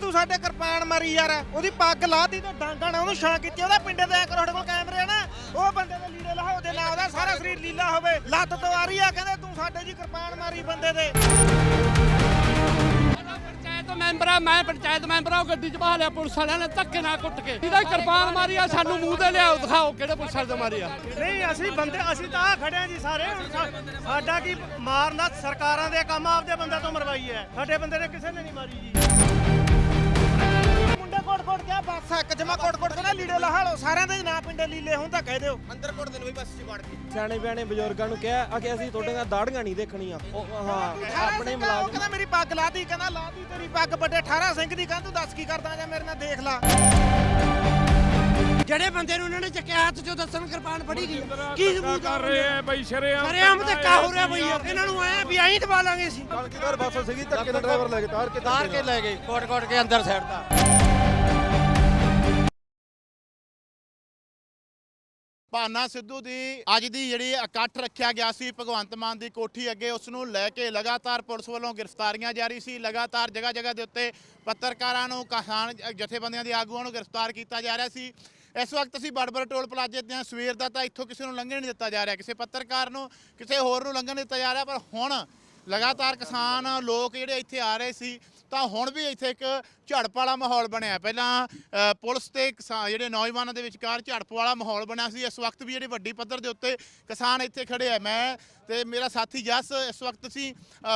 ਤੂੰ ਸਾਡੇ ਕਿਰਪਾਨ ਮਾਰੀ ਯਾਰ। ਉਹਦੀ ਪੱਗ ਲਾਤੀ ਤੇ ਡਾਂਗਾ ਨਾਲ ਉਹਨੂੰ ਛਾਂ ਕੀਤੀ ਉਹਦਾ ਪਿੰਡੇ ਦੇ ਕਰੋੜ ਕੋਲ ਕੈਮਰੇ ਆ ਨਾ। ਉਹ ਬੰਦੇ ਦੇ ਲੀੜੇ ਲਾਹੋ ਦੇ ਨਾਲ ਉਹਦਾ ਸਾਰਾ ਸਰੀਰ ਲੀਲਾ ਹੋਵੇ। ਲੱਤ ਤੋਂ ਆ ਰਹੀ ਆ ਕਹਿੰਦੇ ਤੂੰ ਸਾਡੇ ਜੀ ਕਿਰਪਾਨ ਮਾਰੀ ਬੰਦੇ ਦੇ। ਪੰਚਾਇਤ ਮੈਂਬਰ ਆ ਮੈਂ ਪੰਚਾਇਤ ਮੈਂਬਰ ਆ ਉਹ ਗੱਡੀ 'ਚ ਬਾਹ ਲਿਆ ਪੁਲਿਸ ਵਾਲਿਆਂ ਨੇ ਧੱਕੇ ਨਾਲ ਕੁੱਟ ਕੇ। ਇਹਦਾ ਕਿਰਪਾਨ ਮਾਰੀ ਆ ਸਾਨੂੰ ਮੂੰਹ ਤੇ ਲਿਆਓ ਦਿਖਾਓ ਕਿਹੜੇ ਪੁਲਿਸ ਵਾਲੇ ਦੇ ਮਾਰੀ ਆ। ਨਹੀਂ ਅਸੀਂ ਬੰਦੇ ਅਸੀਂ ਤਾਂ ਆ ਖੜੇ ਆ ਜੀ ਸਾਰੇ। ਸਾਡਾ ਕੀ ਮਾਰਨਾ? ਸਰਕਾਰਾਂ ਦੇ ਕੰਮ ਆਪਦੇ ਬੰਦੇ ਤੋਂ ਮਰਵਾਈ ਹੈ। ਸਾਡੇ ਬੰਦੇ ਨੇ ਕਿਸੇ ਨੇ ਨਹੀਂ ਮਾਰੀ ਜੀ। ਕੋਟ ਕੋਟ ਗਿਆ ਬਸ ਇੱਕ ਜਮਾ ਕੋਟ ਕੋਟ ਕੇ ਨਾ ਲੀੜੇ ਲਾਹ ਲਓ ਸਾਰਿਆਂ ਦੇ ਨਾ ਪਿੰਡੇ ਲੀਲੇ ਹੋਣ ਤਾਂ ਕਹਿ ਦਿਓ। ਸਿਆਣੇ ਬਿਆਣੇ ਬਜ਼ੁਰਗਾਂ ਨੂੰ ਕਿਹਾ ਆ ਕਿ ਅਸੀਂ ਤੁਹਾਡੀਆਂ ਦਾੜੀਆਂ ਨਹੀਂ ਦੇਖਣੀਆਂ। ਉਹ ਹਾਂ ਆਪਣੇ ਉਹ ਮੁਲਾਜ਼ਮ ਕਹਿੰਦਾ ਮੇਰੀ ਪੱਗ ਲਾਤੀ ਕਹਿੰਦਾ ਲਾਤੀ ਤੇਰੀ ਪੱਗ ਵੱਡੇ 18 ਸਿੰਘ ਦੀ ਕਹਿੰਦਾ ਤੂੰ ਦੱਸ ਕੀ ਕਰਦਾ ਜਾਂ ਮੇਰੇ ਨਾਲ ਦੇਖ ਲਾ। ਜਿਹੜੇ ਬੰਦੇ ਨੂੰ ਉਹਨਾਂ ਨੇ ਚੱਕਿਆ ਹੱਥ ਚੋਂ ਦੱਸਣ ਕਿਰਪਾਨ ਫੜੀ ਗਈ। ਕੀ ਸਬੂਤ ਕਰ ਰਹੇ ਆ ਬਈ ਸ਼ਰੇਆਮ ਹਰਿਆਮ ਤੇ ਕਾ ਹੋ ਰਿਹਾ ਬਈ ਇਹਨਾਂ ਨੂੰ ਆਇਆ ਵੀ ਆਈ ਦਬਾ ਲਾਂਗੇ ਅਸੀਂ। ਕਲਕੀਦਾਰ ਬੱਸ ਸੀਗੀ ਧੱਕੇ ਨਾਲ ਡਰਾਈਵਰ ਲੈ ਕੇ ਤਾਰ ਕੇ ਤਾਰ ਕੇ ਲੈ ਗਏ ਕੋਟ ਕੋਟ ਕੇ ਅੰਦਰ ਸਾਈਡ ਦਾ ਭਾਨਾ ਸਿੱਧੂ ਦੀ ਅੱਜ ਦੀ ਜਿਹੜੀ ਇਕੱਠ ਰੱਖਿਆ ਗਿਆ ਸੀ, ਭਗਵੰਤ ਮਾਨ ਦੀ ਕੋਠੀ ਅੱਗੇ ਉਸ ਨੂੰ ਲੈ ਕੇ ਲਗਾਤਾਰ ਪੁਲਿਸ ਵੱਲੋਂ ਗ੍ਰਿਫਤਾਰੀਆਂ ਜਾਰੀ ਸੀ। ਲਗਾਤਾਰ ਜਗ੍ਹਾ ਜਗ੍ਹਾ ਦੇ ਉੱਤੇ ਪੱਤਰਕਾਰਾਂ ਨੂੰ, ਕਿਸਾਨ ਜਥੇਬੰਦੀਆਂ ਦੇ ਆਗੂਆਂ ਨੂੰ ਗ੍ਰਿਫਤਾਰ ਕੀਤਾ ਜਾ ਰਿਹਾ ਸੀ। ਇਸ ਵਕਤ ਅਸੀਂ ਬੜਬੜ ਟੋਲ ਪਲਾਜ਼ੇ ਤੇ ਹਾਂ। ਸਵੇਰ ਦਾ ਤਾਂ ਇੱਥੋਂ ਕਿਸੇ ਨੂੰ ਲੰਘਣ ਨਹੀਂ ਦਿੱਤਾ ਜਾ ਰਿਹਾ। ਕਿਸੇ ਪੱਤਰਕਾਰ ਨੂੰ, ਕਿਸੇ ਹੋਰ ਨੂੰ ਲੰਘਣ ਨਹੀਂ ਦਿੱਤਾ ਜਾ ਰਿਹਾ। ਪਰ ਹੁਣ ਲਗਾਤਾਰ ਕਿਸਾਨ ਲੋਕ ਜਿਹੜੇ ਇੱਥੇ ਆ ਰਹੇ ਸੀ ਤਾਂ ਹੁਣ ਵੀ ਇੱਥੇ ਇੱਕ ਝੜਪ ਵਾਲਾ ਮਾਹੌਲ ਬਣਿਆ। ਪਹਿਲਾਂ ਪੁਲਿਸ ਤੇ ਕਿਸਾਨ ਜਿਹੜੇ ਨੌਜਵਾਨਾਂ ਦੇ ਵਿਚਕਾਰ ਝੜਪ ਵਾਲਾ ਮਾਹੌਲ ਬਣਿਆ ਸੀ। ਇਸ ਵਕਤ ਵੀ ਜਿਹੜੇ ਵੱਡੀ ਪੱਧਰ ਦੇ ਉੱਤੇ ਕਿਸਾਨ ਇੱਥੇ ਖੜੇ ਆ। ਮੈਂ ਤੇ ਮੇਰਾ ਸਾਥੀ ਜਸ ਇਸ ਵਕਤ ਅਸੀਂ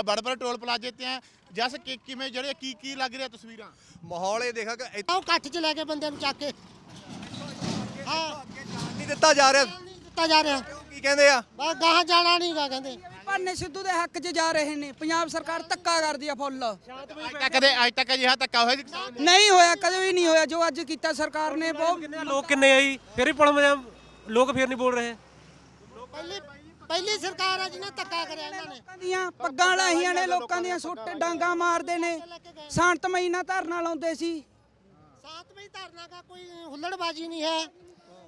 ਬੜਬੜ ਟੋਲ ਪਲਾਜ਼ੇ ਤੇ ਆ। ਜਸ ਕਿ ਕਿਵੇਂ ਜਿਹੜੇ ਕੀ ਕੀ ਲੱਗ ਰਿਹਾ ਤਸਵੀਰਾਂ? ਮਾਹੌਲ ਇਹ ਦੇਖਾ ਕਿ ਆਓ ਕੱਠ ਚ ਲੈ ਕੇ ਬੰਦਿਆਂ ਨੂੰ ਚੱਕ ਕੇ। ਹਾਂ। ਨਹੀਂ ਦਿੱਤਾ ਜਾ ਰਿਹਾ। ਨਹੀਂ ਦਿੱਤਾ ਜਾ ਰਿਹਾ। ਕੀ ਕਹਿੰਦੇ ਆ? ਬਸ ਗਾਹਾਂ ਜਾਣਾ ਨਹੀਂਗਾ ਕਹਿੰਦੇ। ਭਾਨੇ ਸਿੱਧੂ ਦੇ ਹੱਕ 'ਚ ਜਾ ਰਹੇ ਨੇ। ਪੰਜਾਬ ਸਰਕਾਰ ਧੱਕਾ ਕਰਦੀ ਆ ਫੁੱਲ। ਅੱਜ ਤੱਕ ਦੇ ਅੱਜ ਤੱਕ ਅਜਿਹਾ ਧੱਕਾ ਹੋਇਆ ਨਹੀਂ ਹੋਇਆ ਕਦੇ ਵੀ ਨਹੀਂ ਹੋਇਆ। ਜੋ ਅੱਜ ਕੀਤਾ ਸਰਕਾਰ ਨੇ ਬਹੁਤ ਲੋਕ ਕਿੰਨੇ ਆਈ? ਫਿਰ ਵੀ ਪੁਲਿਸ ਮੁਲਾਜ਼ਮ ਲੋਕ ਫਿਰ ਨਹੀਂ ਬੋਲ ਰਹੇ। ਪਹਿਲੀ ਪਹਿਲੀ ਸਰਕਾਰ ਆ ਜਿਹਨੇ ਧੱਕਾ ਕਰਿਆ ਇਹਨਾਂ ਨੇ। ਲੋਕਾਂ ਦੀਆਂ ਪੱਗਾਂ ਲਾਹੀਆਂ ਨੇ ਲੋਕਾਂ ਦੀਆਂ ਸੁੱਟ ਡਾਂਗਾ ਮਾਰਦੇ ਨੇ। ਸੰਤ ਮਹੀਨਾ ਧਰਨਾ ਲਾਉਂਦੇ ਸੀ। ਸਾਥ ਵਿੱਚ ਧਰਨਾ ਦਾ ਕੋਈ ਹੁੱਲੜਬਾਜੀ ਨਹੀਂ ਹੈ।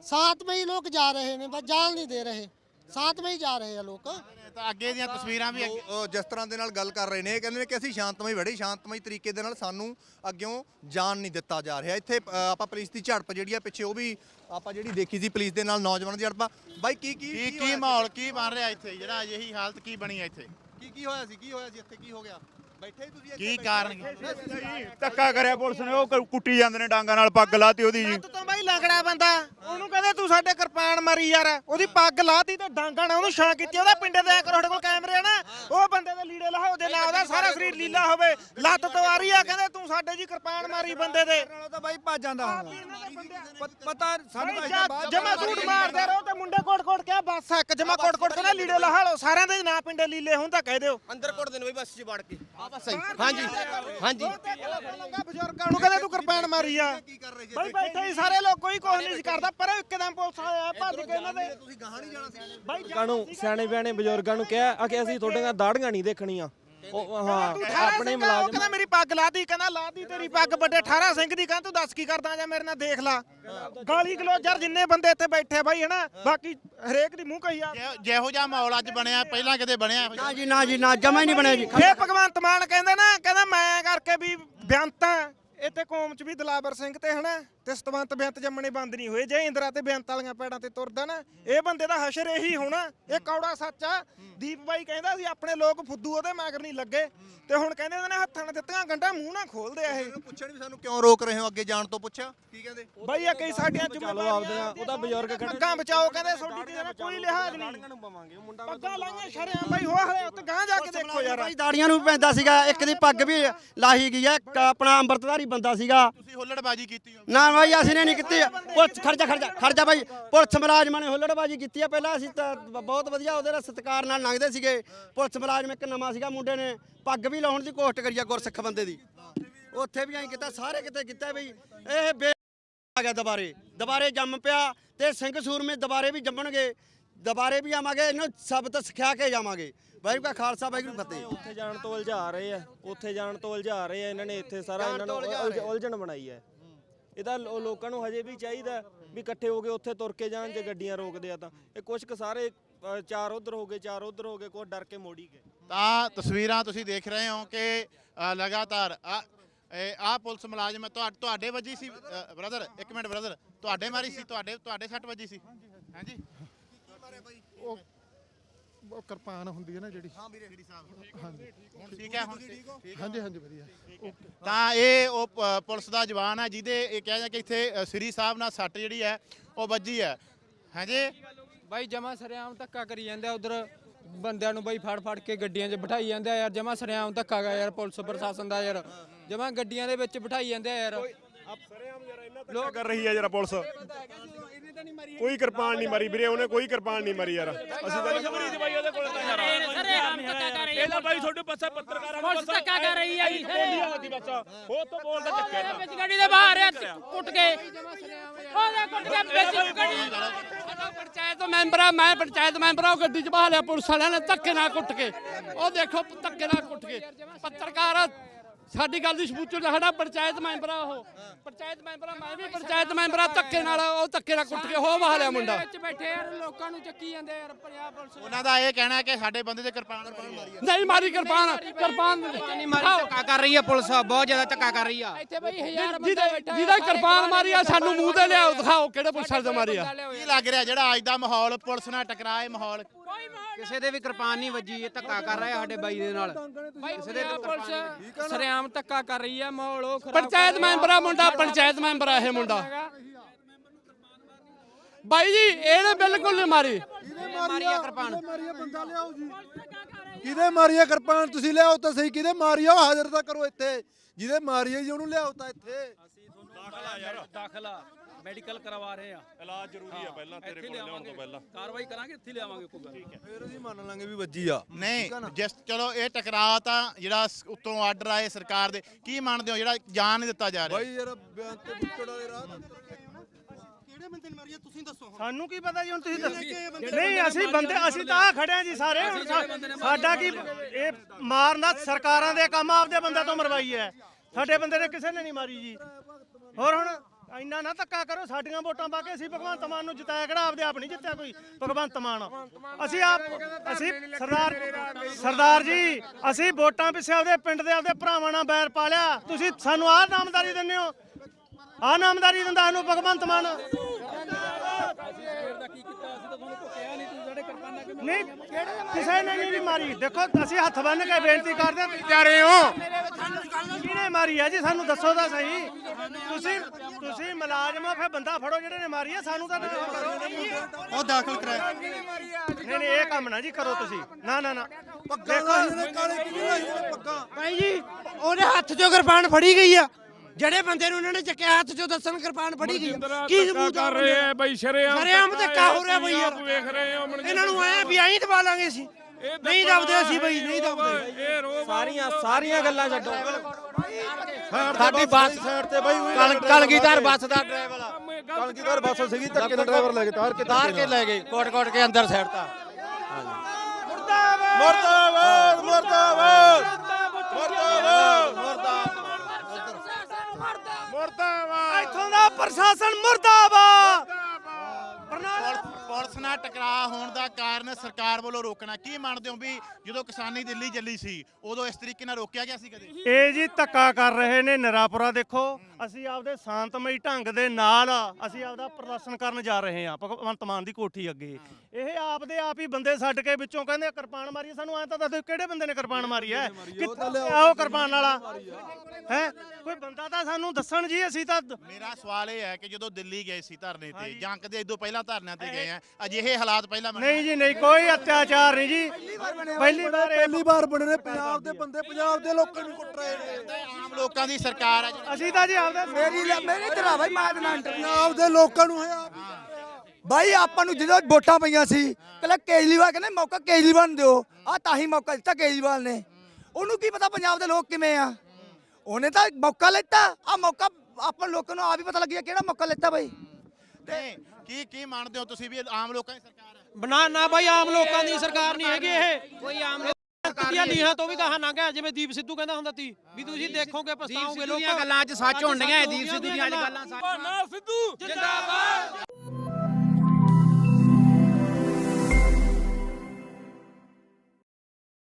ਸਾਥ ਵਿੱਚ ਲੋਕ ਜਾ ਰਹੇ ਨੇ ਬਸ ਜਾਣ ਨਹੀਂ ਦੇ ਰਹੇ। ਸਾਥ ਵਿੱਚ ਜਾ ਰਹੇ ਆ ਲੋਕ। ਤਾਂ ਅੱਗੇ ਦੀਆਂ ਤਸਵੀਰਾਂ ਵੀ ਅੱਗੇ ਉਹ ਉਹ ਜਿਸ ਤਰ੍ਹਾਂ ਦੇ ਨਾਲ ਗੱਲ ਕਰ ਰਹੇ ਨੇ ਇਹ ਕਹਿੰਦੇ ਨੇ ਕਿ ਅਸੀਂ ਸ਼ਾਂਤਮਈ ਬੜੇ ਸ਼ਾਂਤਮਈ ਤਰੀਕੇ ਦੇ ਨਾਲ ਸਾਨੂੰ ਅੱਗਿਓਂ ਜਾਣ ਨਹੀਂ ਦਿੱਤਾ ਜਾ ਰਿਹਾ। ਇੱਥੇ ਅ, ਆਪਾਂ ਪੁਲਿਸ ਦੀ ਝੜਪ ਜਿਹੜੀ ਆ ਪਿੱਛੇ ਉਹ ਵੀ ਆਪਾਂ ਜਿਹੜੀ ਦੇਖੀ ਸੀ ਪੁਲਿਸ ਦੇ ਨਾਲ ਨੌਜਵਾਨਾਂ ਦੀ ਝੜਪਾ ਬਾਈ ਕੀ ਕੀ ਕੀ ਕੀ ਹੋਇਆ? ਮਾਹੌਲ ਕੀ ਬਣ ਰਿਹਾ ਇੱਥੇ? ਜਿਹੜਾ ਅਜਿਹੀ ਹਾਲਤ ਕੀ ਬਣੀ ਹੈ ਇੱਥੇ? ਕੀ ਕੀ ਹੋਇਆ ਸੀ? ਕੀ ਹੋਇਆ ਸੀ ਇੱਥੇ? ਕੀ ਹੋ ਗਿਆ? ਬੈਠੇ ਹੀ ਤੁਸੀਂ ਇੱਥੇ ਕੀ ਬੈਠੇ ਕਾਰਨ ਧੱਕਾ ਕਰਿਆ ਪੁਲਿਸ ਨੇ ਉਹ ਕੁੱਟੀ ਜਾਂਦੇ ਨੇ ਡਾਂਗਾ ਨਾਲ ਪੱਗ ਲਾਤੀ ਉਹਦੀ ਜੀ। ਤੋਂ ਲੰਗੜਾ ਬੰਦਾ। ਉਹਨੂੰ ਕਹਿੰਦੇ ਤੂੰ ਸਾਡੇ ਕਿਰਪਾਨ ਮਾਰੀ ਯਾਰ। ਉਹਦੀ ਪੱਗ ਲਾਤੀ ਤੇ ਡਾਂਗਾ ਨਾਲ ਉਹਨੂੰ ਛਾਂ ਕੀਤੀ। ਉਹਦਾ ਪਿੰਡੇ ਦੇ ਕਰੋੜ ਕੋਲ ਕੈਮਰੇ ਆ ਨਾ। ਉਹ ਬੰਦੇ ਦੇ ਲੀੜੇ ਲਾਹੋ ਦੇ ਨਾਲ ਉਹਦਾ ਸਾਰਾ ਸਰੀਰ ਲੀਲਾ ਹੋਵੇ। ਲੱਤ ਤੋਂ ਆ ਕਹਿੰਦੇ ਤੂੰ ਸਾਡੇ ਜੀ ਕਿਰਪਾਨ ਮਾਰੀ ਬੰਦੇ ਦੇ। ਤਾਂ ਬਾਈ ਭੱਜ ਜਾਂਦਾ। ਪਤਾ ਸਾਨੂੰ ਜਮਾ ਸੂਟ ਮਾਰਦੇ ਰਹੋ ਤੇ ਬਸ ਇੱਕ ਜਮਾ ਕੋਟ ਕੋਟ ਕੇ ਨਾ ਲੀੜੇ ਲਾਹ ਲਓ ਸਾਰਿਆਂ ਦੇ ਨਾ ਪਿੰਡੇ ਲੀਲੇ ਤਾਂ ਕਹਿ ਦਿਓ। ਅੰਦਰ ਕੋਟ ਦੇ ਨੂੰ ਬਈ ਬੱਸ 'ਚ ਵੜ ਕੇ। ਆ ਬਸ ਹਾਂਜੀ। ਹਾਂਜੀ। ਲੰਗਾ ਬਜ਼ੁਰਗਾਂ ਨੂੰ ਕਹਿੰਦੇ ਤੂੰ ਕਿਰਪਾਨ ਮਾਰੀ ਆ। ਬਾਈ ਬੈਠੇ ਹੀ ਸਾਰੇ ਲੋਕ ਕੋਈ ਕੁਛ ਨਹੀਂ ਸੀ ਕਰਦਾ ਪਰ ਇੱਕਦਮ ਪੁਲਿਸ ਆਇਆ ਭੱਜ ਕੇ ਇਹਨਾਂ ਦੇ ਤੁਸੀਂ ਗਾਹਾਂ ਨਹੀਂ ਜਾਣਾ ਸੀ। ਬਾਈ ਸਿਆਣੇ ਬਿਆਣੇ ਬਜ਼ੁਰਗਾਂ ਨੂੰ ਕਿਹਾ ਆ ਕਿ ਅਸੀਂ ਤੁਹਾਡੀਆਂ ਦਾੜੀਆਂ ਨਹੀਂ ਦੇਖਣੀਆਂ। ਉਹ ਹਾਂ ਆਪਣੇ ਉਹ ਮੁਲਾਜ਼ਮ ਕਹਿੰਦਾ ਮੇਰੀ ਪੱਗ ਲਾਤੀ ਕਹਿੰਦਾ ਲਾਤੀ ਤੇਰੀ ਪੱਗ ਵੱਡੇ 18 ਸਿੰਘ ਦੀ ਕਹਿੰਦਾ ਤੂੰ ਦੱਸ ਕੀ ਕਰਦਾ ਜਾਂ ਮੇਰੇ ਨਾਲ ਦੇਖ ਲਾ। ਗਾਲੀ ਜਿੰਨੇ ਬੰਦੇ ਇੱਥੇ ਬੈਠੇ ਬਾਈ ਹਨਾ? ਬਾਕੀ ਹਰੇਕ ਦੀ ਮੂੰਹ ਕਹੀ ਆ। ਜਿਹੋ- ਜਿਹੋ ਮਾਹੌਲ ਅੱਜ ਬਣਿਆ ਪਹਿਲਾਂ ਕਦੇ ਬਣਿਆ ਇਹੋ ਜਿਹਾ? ਨਾ ਜੀ ਨਾ ਜੀ ਨਾ ਜਮਾ ਹੀ ਨਹੀਂ ਬਣਿਆ ਜੀ। ਇਹ ਭਗਵੰਤ ਮਾਨ ਕਹਿੰਦੇ ਨਾ ਕਹਿੰਦਾ ਮੈਂ ਕਰਕੇ ਵੀ ਬਿਆੰਤਾਂ ਇੱਥੇ ਕੌਮ ਚ ਵੀ ਦਲਾਵਰ ਸਿੰਘ ਤੇ ਹਨਾ ਤੇ ਸਤਵੰਤ ਬਿਆੰਤ ਜੰਮਣੇ ਬੰਦ ਨਹੀਂ ਹੋਏ ਜੇ ਇੰਦਰਾ ਤੇ ਬਿਆੰਤ ਵਾਲੀਆਂ ਪੈੜਾਂ ਤੇ ਤੁਰਦਾ ਨਾ ਇਹ ਬੰਦੇ ਦਾ ਹਸ਼ਰ ਇਹੀ ਹੋਣਾ ਇਹ ਕੌੜਾ ਸੱਚ ਆ। ਦੀਪ ਬਾਈ ਕਹਿੰਦਾ ਸੀ ਆਪਣੇ ਲੋਕ ਫੁੱਦੂ ਉਹਦੇ ਮਗਰ ਨਹੀਂ ਲੱਗੇ ਤੇ ਹੁਣ ਕਹਿੰਦੇ ਉਹਨੇ ਹੱਥਾਂ ਨਾਲ ਦਿੱਤੀਆਂ ਗੰਢਾਂ ਮੂੰਹ ਨਾਲ ਖੋਲਦੇ ਆ ਇਹ। ਪੁੱਛਣ ਵੀ ਸਾਨੂੰ ਕਿਉਂ ਰੋਕ ਰਹੇ ਹੋ ਅੱਗੇ ਜਾਣ ਤੋਂ ਪੁੱਛਿਆ? ਕੀ ਕਹਿੰਦੇ? ਬਾਈ ਇਹ ਕਈ ਸਾਡੀਆਂ ਚਲੋ ਜ਼ਿੰਮੇਵਾਰੀਆਂ ਉਹਦਾ ਬਜ਼ੁਰਗ ਖੜੇ ਪੱਗਾਂ ਬਚਾਓ ਕਹਿੰਦੇ ਤੁਹਾਡੀ ਕਿਸੇ ਦਾ ਕੋਈ ਲਿਹਾਜ਼ ਨਹੀਂ। ਨੂੰ ਪਵਾਂਗੇ ਉਹ ਮੁੰਡਾ ਪੱਗਾਂ ਲਾਈਆਂ ਸ਼ਰਿਆਂ ਬਾਈ ਹੋ ਹਲੇ ਉੱਤੇ ਗਾਂ ਜਾ ਕੇ ਦੇਖੋ ਯਾਰ। ਭਾਈ ਦਾੜੀਆਂ ਨੂੰ ਵੀ ਪੈਂਦਾ ਸੀਗਾ ਇੱਕ ਦੀ ਪੱਗ ਵੀ ਲਾਹੀ ਗਈ ਹੈ ਇੱਕ ਆਪਣਾ ਅੰਮ੍ਰਿਤਧਾਰੀ ਬੰਦਾ ਸੀਗਾ। ਤੁਸੀਂ ਹੁੱਲੜਬਾਜੀ ਕੀਤੀ ਹੋ ਨਾ ਭਾਈ ਅਸੀਂ ਨੇ ਨਹੀਂ ਕੀਤੀ। ਪੁਲਿਸ ਖਰਚਾ ਖਰਚਾ ਖਰਚਾ ਭਾਈ ਪੁਲਿਸ ਮੁਲਾਜ਼ਮਾਂ ਨੇ ਹੁੱਲੜਬਾਜੀ ਕੀਤੀ ਆ। ਪਹਿਲਾਂ ਅਸੀਂ ਤਾਂ ਬ- ਬਹੁਤ ਵਧੀਆ ਉਹਦੇ ਨਾਲ ਸਤਿਕਾਰ ਨਾਲ ਲੰਘਦੇ ਸੀਗੇ। ਪੁਲਿਸ ਮੁਲਾਜ਼ਮ ਇੱਕ ਨਵਾਂ ਸੀਗਾ ਮੁੰਡੇ ਨੇ। ਪੱਗ ਵੀ ਲਾਉਣ ਦੀ ਕੋਸ਼ਿਸ਼ ਕਰੀ ਆ ਗੁਰਸਿੱਖ ਬੰਦੇ ਦੀ। ਉੱਥੇ ਵੀ ਐਂ ਕੀਤਾ ਸਾਰੇ ਕਿਤੇ ਕੀਤਾ ਬਈ। ਇਹ ਬੇ ਆ ਗਿਆ ਦੁਬਾਰੇ। ਦੁਬਾਰੇ ਜੰਮ ਪਿਆ ਤੇ ਸਿੰਘ ਸੂਰਮੇ ਦੁਬਾਰੇ ਵੀ ਜੰਮਣਗੇ। ਦੁਬਾਰੇ ਵੀ ਆਵਾਂਗੇ ਇਹਨੂੰ ਸਬਤ ਸਿਖਾ ਕੇ ਜਾਵਾਂਗੇ। ਵਾਹਿਗੁਰੂ ਕਾ ਖਾਲਸਾ ਵਾਹਿਗੁਰੂ ਫਤਿਹ। ਉੱਥੇ ਜਾਣ ਤੋਂ ਉਲਝਾ ਰਹੇ ਆ ਉੱਥੇ ਜਾਣ ਤੋਂ ਉਲਝਾ ਰਹੇ ਆ ਇਹਨਾਂ ਨੇ ਇੱਥੇ ਸਾਰਾ ਇਹਨਾਂ ਨੂੰ ਉਲਝਾ। ਉਲਝਣ ਬਣਾਈ ਹੈ ਇਹਦਾ ਲੋ- ਲੋਕਾਂ ਨੂੰ ਹਜੇ ਵੀ ਚਾਹੀਦਾ ਵੀ ਇਕੱਠੇ ਹੋ ਕੇ ਉੱਥੇ ਤੁਰ ਕੇ ਜਾਣ ਜੇ ਗੱਡੀਆਂ ਰੋਕਦੇ ਆ ਤਾਂ। ਇਹ ਕੁਝ ਕੁ ਸਾਰੇ ਅ, ਚਾਰ ਉਧਰ ਹੋ ਗਏ ਚਾਰ ਉਧਰ ਹੋ ਗਏ ਕੋਈ ਡਰ ਕੇ ਮੋੜੀ ਗਏ। ਤਾਂ ਤਸਵੀਰਾਂ ਤੁਸੀਂ ਦੇਖ ਰਹੇ ਹੋ ਕਿ ਅ, ਲਗਾਤਾਰ ਅ, ਆ ਪੁਲਿਸ ਮੁਲਾਜ਼ਮ ਹੈ, ਤੁਹਾ- ਤੁਹਾਡੇ ਵੱਜੀ ਸੀ ਬ੍ਰਦਰ ਇੱਕ ਮਿੰਟ ਬ੍ਰਦਰ ਤੁਹਾਡੇ ਮਾਰੀ ਸੀ ਤੁਹਾਡੇ ਤੁਹਾਡੇ ਸੱਟ ਵੱਜੀ ਸੀ। ਹਾਂਜੀ ਉਹ ਕਿਰਪਾਨ ਹੁੰਦੀ ਹੈ ਨਾ ਜਿਹੜੀ। ਹਾਂ ਵੀਰੇ ਸਾਹਿਬ ਹਾਂਜੀ। ਹੁਣ ਠੀਕ ਹੈ ਹੁਣ ਠੀਕ ਹਾਂਜੀ ਹਾਂਜੀ ਵਧੀਆ। ਤਾਂ ਇਹ ਉਹ ਪ- ਪੁਲਿਸ ਦਾ ਜਵਾਨ ਹੈ ਜਿਹਦੇ ਇਹ ਕਿਹਾ ਜਾਂਦਾ ਕਿ ਇੱਥੇ ਅ, ਸ੍ਰੀ ਸਾਹਿਬ ਨਾਲ ਸੱਟ ਜਿਹੜੀ ਹੈ ਉਹ ਵੱਜੀ ਹੈ। ਹਾਂਜੀ ਬਾਈ ਜਮਾ ਸਰਿਆਮ ਧੱਕਾ ਕਰੀ ਜਾਂਦੇ ਉਧਰ। ਬੰਦਿਆਂ ਨੂੰ ਬਾਈ ਫੜ ਫੜ ਕੇ ਗੱਡੀਆਂ 'ਚ ਬਿਠਾਈ ਜਾਂਦੇ ਆ ਯਾਰ। ਜਮਾ ਸਰਿਆਮ ਧੱਕਾ ਗਾ ਯਾਰ ਪੁਲਿਸ ਪ੍ਰਸ਼ਾਸਨ ਦਾ ਯਾਰ। ਜਮਾ ਗੱਡੀਆਂ ਦੇ ਵਿੱਚ ਬਿਠਾਈ ਜਾਂਦੇ ਆ ਯਾਰ। ਲੋਕ ਕਰ ਰਹੀ ਹੈ ਜਰਾ ਪੁਲਿਸ। ਕੋਈ ਕਿਰਪਾਨ ਨਹੀਂ ਮਾਰੀ ਵੀਰੇ ਉਹਨੇ ਕੋਈ ਕਿਰਪਾਨ ਨਹੀਂ ਮਾਰੀ ਯਾਰ। ਅਸੀਂ ਤਾਂ ਇਹਦਾ ਬਾਈ ਤੁਹਾਡੇ ਪਾਸੇ ਪੱਤਰਕਾਰਾਂ ਨੂੰ ਪੁਲਿਸ ਧੱਕਾ ਕਰ ਰਹੀ ਹੈ ਜੀ। ਦੀ ਬਸ। ਉਹ ਤੋਂ ਬੋਲਦਾ ਚੱਕਿਆ ਵਿੱਚ ਗੱਡੀ ਦੇ ਬਾਹਰ ਆ, ਕੁੱਟ ਕੇ। ਉਹਦੇ ਕੁੱਟ ਕੇ ਵਿੱਚ ਗੱਡੀ ਪੰਚਾਇਤ ਮੈਂਬਰ ਆ ਮੈਂ ਪੰਚਾਇਤ ਮੈਂਬਰ ਆ ਉਹ ਗੱਡੀ 'ਚ ਬਾਹ ਲਿਆ ਪੁਲਿਸ ਵਾਲਿਆਂ ਨੇ ਧੱਕੇ ਨਾਲ ਕੁੱਟ ਕੇ। ਉਹ ਦੇਖੋ ਧੱਕੇ ਨਾਲ ਕੁੱਟ ਕੇ। ਪੱਤਰਕਾਰ ਸਾਡੀ ਗੱਲ ਦੀ ਸਬੂਤ ਸਾਡਾ ਪੰਚਾਇਤ ਮੈਂਬਰ ਆ ਉਹ। ਪੰਚਾਇਤ ਮੈਂਬਰ ਆ ਮੈਂ ਵੀ ਪੰਚਾਇਤ ਮੈਂਬਰ ਆ ਧੱਕੇ ਨਾਲ ਉਹ ਧੱਕੇ ਨਾਲ ਕੁੱਟ ਕੇ ਹੋ ਬਾਹ ਲਿਆ ਮੁੰਡਾ। ਵਿੱਚ ਬੈਠੇ ਯਾਰ ਲੋਕਾਂ ਨੂੰ ਚੱਕੀ ਜਾਂਦੇ ਯਾਰ ਪੰਜਾਬ ਪੁਲਿਸ ਉਹਨਾਂ ਦਾ ਇਹ ਕਹਿਣਾ ਹੈ ਕਿ ਸਾਡੇ ਬੰਦੇ ਤੇ ਕਿਰਪਾਨ ਮਾਰੀ ਹੈ ਨਹੀਂ ਮਾਰੀ ਕਿਰਪਾਨ ਕਿਰਪਾਨ ਨਹੀਂ ਮਾਰੀ ਧੱਕਾ ਕਰ ਰਹੀ ਆ ਪੁਲਿਸ ਬਹੁਤ ਜ਼ਿਆਦਾ ਧੱਕਾ ਕਰ ਰਹੀ ਆ। ਇੱਥੇ ਬਾਈ ਹਜ਼ਾਰ ਬੰਦਾ ਜਿਹਦੇ ਬੈਠਾ ਜਿਹਦਾ ਕਿਰਪਾਨ ਮਾਰੀ ਆ ਸਾਨੂੰ ਮੂੰਹ ਤੇ ਲਿਆਓ ਦਿਖਾਓ ਕਿਹੜੇ ਪੁਲਿਸ ਦੇ ਮਾਰੀ ਆ। ਕੀ ਲੱਗ ਰਿਹਾ ਜਿਹੜਾ ਅੱਜ ਦਾ ਮਾਹੌਲ ਪੁਲਿਸ ਨਾਲ ਟਕਰਾਏ ਮਾਹੌਲ? ਕਿਸੇ ਦੇ ਵੀ ਕਿਰਪਾਨ ਨਹੀਂ ਵੱਜੀ ਇਹ ਧੱਕਾ ਕਰ ਰਿਹਾ ਸਾਡੇ ਬਾਈ ਦੇ ਨਾਲ। ਕਿਸੇ ਦੇ ਪੁਲਿਸ ਸਰਿਆਮ ਧੱਕਾ ਕਰ ਰਹੀ ਆ ਮਾਹੌਲ ਉਹ ਖਰਾਬ ਪੰਚਾਇਤ ਮੈਂਬਰ ਆ ਮੁੰਡਾ ਪੰਚਾਇਤ ਮੈਂਬਰ ਆ ਇਹ ਮੁੰਡਾ। ਬਾਈ ਜੀ ਇਹਨੇ ਬਿਲਕੁਲ ਨਹੀਂ ਮਾਰੀ। ਮਾਰੀਆ ਕਿਰਪਾਨ ਮਾਰੀਆ ਬੰਦਾ ਲਿਆਓ ਜੀ। ਕਿਹਦੇ ਮਾਰੀਆ ਕਿਰਪਾਨ? ਤੁਸੀਂ ਲਿਆਓ ਤਾਂ ਸਹੀ। ਕਿਹਦੇ ਮਾਰੀਆ ਉਹ ਹਾਜ਼ਰ ਤਾਂ ਕਰੋ ਇੱਥੇ। ਜਿਹਦੇ ਮਾਰੀਆ ਜੀ ਉਹਨੂੰ ਲਿਆਓ ਤਾਂ ਇੱਥੇ। ਦਾਖਲਾ। ਮੈਡੀਕਲ ਕਰਵਾ ਰਹੇ ਆ। ਇਲਾਜ ਜ਼ਰੂਰੀ ਹੈ ਪਹਿਲਾਂ ਤੇਰੇ ਕੋਲ ਲਿਆਉਣ ਤੋਂ ਪਹਿਲਾਂ। ਕਾਰਵਾਈ ਕਰਾਂਗੇ ਇੱਥੇ ਲਿਆਵਾਂਗੇ ਕੋਈ ਗੱਲ ਫਿਰ ਅਸੀਂ ਮੰਨ ਲਾਂਗੇ ਵੀ ਵੱਜੀ ਆ। ਨਹੀਂ ਜਿਸ ਚਲੋ ਇਹ ਟਕਰਾਅ ਤਾਂ ਜਿਹੜਾ ਸ- ਉੱਤੋਂ ਆਰਡਰ ਆਏ ਸਰਕਾਰ ਦੇ ਕੀ ਮੰਨਦੇ ਹੋ? ਜਿਹੜਾ ਜਾਨ ਨਹੀਂ ਦਿੱਤਾ ਜਾ ਰਿਹਾ। ਬਾਈ ਯਾਰ ਬਿਆਨ ਤੇ ਬੁੱਕੜ ਵਾਲੇ ਰਾਹ ਸਾਨੂੰ ਕੀ ਪਤਾ ਜੀ ਹੁਣ ਤੁਸੀਂ ਦੱਸੋ। ਨਹੀਂ ਅਸੀਂ ਬੰਦੇ ਅਸੀਂ ਤਾਂ ਆ ਖੜੇ ਆ ਜੀ ਸਾਰੇ ਹੁਣ। ਸਾ- ਸਾਡਾ ਕੀ ਇਹ ਮਾਰਨਾ ਸਰਕਾਰਾਂ ਦੇ ਕੰਮ ਆਪਦੇ ਬੰਦੇ ਤੋਂ ਮਰਵਾਈ ਹੈ। ਸਾਡੇ ਬੰਦੇ ਨੇ ਕਿਸੇ ਨੇ ਨਹੀਂ ਮਾਰੀ ਜੀ। ਹੋਰ ਹੁਣ ਇੰਨਾ ਨਾ ਧੱਕਾ ਕਰੋ, ਸਾਡੀਆਂ ਵੋਟਾਂ ਪਾ ਕੇ ਅਸੀਂ ਭਗਵੰਤ ਮਾਨ ਨੂੰ ਜਿਤਾਇਆ, ਕਿਹੜਾ ਆਪਦੇ ਆਪ ਨਹੀਂ ਜਿੱਤਿਆ ਕੋਈ? ਭਗਵੰਤ ਮਾਨ। ਅਸੀਂ ਆਪ ਅਸੀਂ ਸਰਦਾਰ ਸਰਦਾਰ ਜੀ, ਅਸੀਂ ਵੋਟਾਂ ਪਿੱਛੇ ਆਪਦੇ ਪਿੰਡ ਦੇ ਆਪਦੇ ਭਰਾਵਾਂ ਨਾਲ ਬੈਰ ਪਾਲਿਆ ਤੁਸੀਂ ਸਾਨੂੰ ਆਹ ਨਾਮਦਾਰੀ ਦਿੰਦੇ ਹੋ। ਆਹ ਨਾਮਦਾਰੀ ਦਿੰਦਾ ਸਾਨੂੰ ਭਗਵੰਤ ਮਾਨ। ਨਹੀਂ ਕਿਸੇ ਨੇ ਨਹੀਂ ਮਾਰੀ। ਦੇਖੋ ਅਸੀਂ ਹੱਥ ਬੰਨ ਕੇ ਬੇਨਤੀ ਕਰਦੇ ਹਾਂ ਜਾ ਰਹੇ ਹੋ। ਕਿਹਨੇ ਮਾਰੀ ਹੈ ਜੀ? ਸਾਨੂੰ ਦੱਸੋ ਤਾਂ ਸਹੀ। ਤੁਸੀਂ ਤੁਸੀਂ ਮੁਲਾਜ਼ਮ ਹੋ ਫਿਰ ਬੰਦਾ ਫੜੋ ਜਿਹੜੇ ਨੇ ਮਾਰੀ ਹੈ ਸਾਨੂੰ ਤਾਂ ਨਾ ਕਰੋ ਉਹ ਦਾਖਲ ਕਰਾਇਆ। ਨਹੀਂ ਨਹੀਂ ਇਹ ਕੰਮ ਨਾ ਜੀ ਕਰੋ ਤੁਸੀਂ। ਨਾ ਨਾ ਨਾ। ਪੱਗਾਂ ਦਾ ਜਿਹੜੇ ਕਾਲੇ ਕਿਹਨੇ ਪੱਗਾਂ? ਭਾਈ ਜੀ ਉਹਦੇ ਹੱਥ 'ਚੋਂ ਕਿਰਪਾਨ ਫੜੀ ਗਈ ਆ ਜਿਹੜੇ ਬੰਦੇ ਨੂੰ ਉਹਨਾਂ ਨੇ ਚੱਕਿਆ ਹੱਥ 'ਚੋਂ ਦੱਸਣ ਕਿਰਪਾਨ ਫੜੀ ਗਈ। ਆ। ਕੀ ਸਬੂਤ ਕਰ ਰਹੇ ਆ ਬਈ ਸ਼ਰੇਆਮ ਸ਼ਰੇਆਮ ਧੱਕਾ ਹੋ ਰਿਹਾ ਬਈ ਯਾਰ। ਵੇਖ ਰਹੇ ਹੋ ਇਹਨਾਂ ਨੂੰ ਐ ਵੀ ਐਂ ਦਬਾ ਲਾਂਗੇ ਅਸੀਂ। ਨਹੀਂ ਦਬਦੇ ਅਸੀਂ ਬਈ ਨਹੀਂ ਦਬਦੇ। ਇਹ ਸਾਰੀਆਂ ਸਾਰੀਆਂ ਗੱਲਾਂ ਛੱਡੋ। ਸਾਡੀ ਬੱਸ ਸਾਈਡ ਤੇ ਬਾਈ ਕਲਗੀਧਰ ਬੱਸ ਦਾ ਡਰਾਈਵਰ ਕਲਗੀਧਰ ਬੱਸ ਸੀਗੀ ਧੱਕੇ ਨਾਲ ਡਰਾਈਵਰ ਲੈ ਕੇ ਤਾਰ ਕੇ ਤਾਰ ਕੇ ਲੈ ਗਏ ਕੋਟ ਕੋਟ ਕੇ ਅੰਦਰ ਸਾਈਡ ਤਾਂ। ਮਰਦਾਬਾਦ! ਮਰਦਾਬਾਦ! ਮਰਦਾਬਾਦ! ਮੁਰਦਾਬਾਦ! ਇੱਥੋਂ ਦਾ ਪ੍ਰਸ਼ਾਸਨ ਮੁਰਦਾਬਾਦ। ਪੁਲਿਸ- ਪੁਲਿਸ ਨਾਲ ਟਕਰਾਅ ਹੋਣ ਦਾ ਕਾਰਨ ਸਰਕਾਰ ਵੱਲੋਂ ਰੋਕਣਾ। ਕੀ ਮੰਨਦੇ ਹੋ ਵੀ ਜਦੋਂ ਕਿਸਾਨੀ ਦਿੱਲੀ ਚੱਲੀ ਸੀ ਉਦੋਂ ਇਸ ਤਰੀਕੇ ਨਾਲ ਰੋਕਿਆ ਗਿਆ ਸੀ ਕਦੇ? ਇਹ ਜੀ ਧੱਕਾ ਕਰ ਰਹੇ ਨੇ ਨਰਾਪੁਰਾ ਦੇਖੋ ਅਸੀਂ ਆਪਦੇ ਸ਼ਾਂਤਮਈ ਢੰਗ ਦੇ ਨਾਲ ਅਸੀਂ ਆਪਦਾ ਪ੍ਰਦਰਸ਼ਨ ਕਰਨ ਜਾ ਰਹੇ ਹਾਂ ਭਗਵੰਤ ਮਾਨ ਦੀ ਕੋਠੀ ਅੱਗੇ। ਇਹ ਆਪਦੇ ਆਪ ਹੀ ਬੰਦੇ ਛੱਡ ਕੇ ਵਿੱਚੋਂ ਕਹਿੰਦੇ ਕਿਰਪਾਨ ਮਾਰੀ। ਸਾਨੂੰ ਐਂ ਤਾਂ ਦੱਸੋ ਕਿਹੜੇ ਬੰਦੇ ਨੇ ਕਿਰਪਾਨ ਮਾਰੀ ਹੈ? ਕਿੱਥੋਂ ਆਓ ਕਿਰਪਾਨ ਵਾਲਾ? ਹੈ? ਕੋਈ ਬੰਦਾ ਤਾਂ ਸਾਨੂੰ ਦੱਸਣ ਜੀ ਅਸੀਂ ਤਾਂ ਮੇਰਾ ਸਵਾਲ ਇਹ ਹੈ ਕਿ ਜਦੋਂ ਦਿੱਲੀ ਗਏ ਸੀ ਧਰਨੇ ਤੇ ਜਾਂ ਕਦੇ ਇਦੋਂ ਪਹਿਲਾਂ ਧਰਨਿਆਂ ਤੇ ਗਏ ਆ? ਅਜਿਹੇ ਹਾਲਾਤ ਪਹਿਲਾਂ ਬਣੇ ਨਹੀਂ ਜੀ ਨਹੀਂ ਕੋਈ ਅਤਿਆਚਾਰ ਨਹੀਂ ਜੀ। ਪਹਿਲੀ ਵਾਰ ਪਹਿਲੀ ਵਾਰ ਬਣੇ ਨੇ ਪੰਜਾਬ ਦੇ ਬੰਦੇ ਪੰਜਾਬ ਦੇ ਲੋਕਾਂ ਨੂੰ ਕੁੱਟ ਰਹੇ ਨੇ। ਆਮ ਲੋਕਾਂ ਦੀ ਸਰਕਾਰ ਹੈ ਜਿਹੜੀ। ਅਸੀਂ ਤਾਂ ਜੀ ਆਪਦਾ ਮੇਰੀ ਮੇਰੀ ਤਰ੍ਹਾਂ ਭਾਈ ਮਾਰ ਦੇਣਾ ਪੰਜਾਬ ਦੇ ਲੋਕਾਂ ਨੂੰ ਹੈ ਭਾਈ ਆਪਾਂ ਨੂੰ ਜਦੋਂ ਵੋਟਾਂ ਪਈਆਂ ਸੀ ਪਹਿਲਾਂ ਕੇਜਰੀਵਾਲ ਕਹਿੰਦੇ ਮੌਕਾ ਕੇਜਰੀਵਾਲ ਨੂੰ ਦਿਓ। ਆ ਤਾਂ ਹੀ ਮੌਕਾ ਦਿੱਤਾ ਕੇਜਰੀਵਾਲ ਨੇ। ਉਹਨੂੰ ਕੀ ਪਤਾ ਪੰਜਾਬ ਦੇ ਲੋਕ ਕਿਵੇਂ ਆ? ਉਹਨੇ ਤਾਂ ਮੌਕਾ ਲੈਤਾ। ਆ ਮੌਕਾ ਆਪਾਂ ਲੋਕਾਂ ਨੂੰ ਆ ਵੀ ਪਤਾ ਲੱਗਿਆ ਕਿਹੜਾ ਮੌਕਾ ਲੈਤਾ ਨਹੀਂ ਕੀ ਕੀ ਮੰਨਦੇ ਹੋ ਤੁਸੀਂ ਵੀ ਆਮ ਲੋਕਾਂ ਦੀ ਸਰਕਾਰ ਹੈ? ਬਣਾ ਨਾ ਬਾਈ ਆਮ ਲੋਕਾਂ ਦੀ ਸਰਕਾਰ ਨਹੀਂ ਹੈਗੀ ਇਹ। ਕੋਈ ਆਮ ਲੋਕਾਂ ਨੀਹਾਂ ਤੋਂ ਵੀ ਕਹਾ ਲੰਘਿਆ ਜਿਵੇਂ ਦੀਪ ਸਿੱਧੂ ਕਹਿੰਦਾ ਹੁੰਦਾ ਸੀ ਵੀ ਤੁਸੀਂ ਦੇਖੋਗੇ ਪਛਤਾਓਗੇ ਲੋਕਾਂ। ਗੱਲਾਂ ਅੱਜ ਸੱਚ ਹੋਣੀਆਂ ਦੀਪ ਸਿੱਧੂ ਦੀਆਂ ਅੱਜ ਗੱਲਾਂ ਸੱਚ ਸਿੱਧੂ ਜਿੰਦਾਬਾਦ।